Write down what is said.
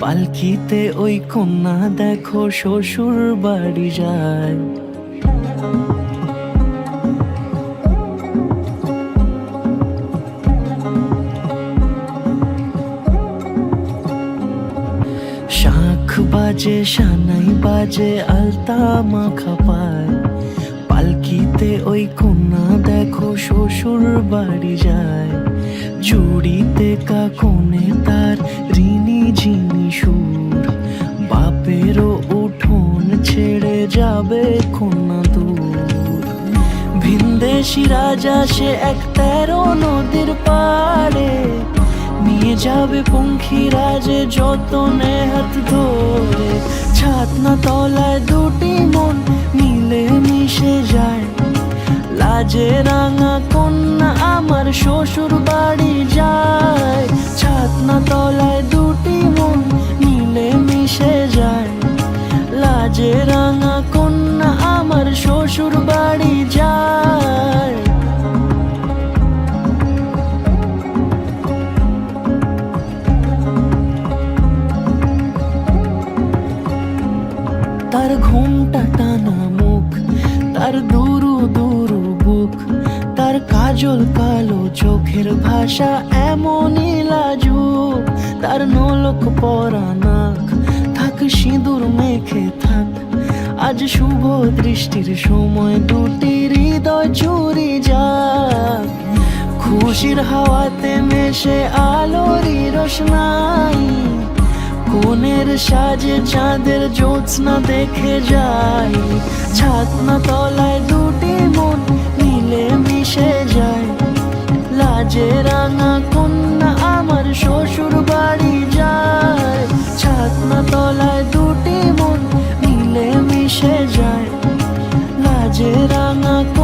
পালকিতে ওই কন্যা দেখো শ্বশুর বাড়ি যায়। শাখ বাজে, সানাই বাজে, আলতা মাখা পায়। পালকিতে ওই কন্যা দেখো শ্বশুর বাড়ি যায়। চুড়িতে কাকনে তার ঋণী যাবে কন্যা দূর। ভিনদেশি রাজা, সে এক তেরো নদীর পাড়ে। নিয়ে যাবে পঙ্খী রাজে যতনে হাত ধরে। ছাতনা তলায় দুটি মন মিলে মিশে যায়। লাজে রাঙা কন্যা আমার শ্বশুর বাড়ি বাড়ি যায়। তার ঘুমটা টানা মুখ, তার দুরু দুরু বুক, তার কাজল কালো চোখের ভাষা এমনই লাজুক। তার নলক পরা নাক, থাক সিঁদুর মেখে থাক আজ শুভ দৃষ্টির সময় দুটি হৃদয় চুরি যা খুশির হাওয়াতে মেশে আলোরই রোশনাই। কোনের সাজে চাঁদের জ্যোৎস্না দেখে যাই। ছাতনা তলায় দুটি মন মিলে মিশে যায়। লাজে রাঙা কোন जेरा ना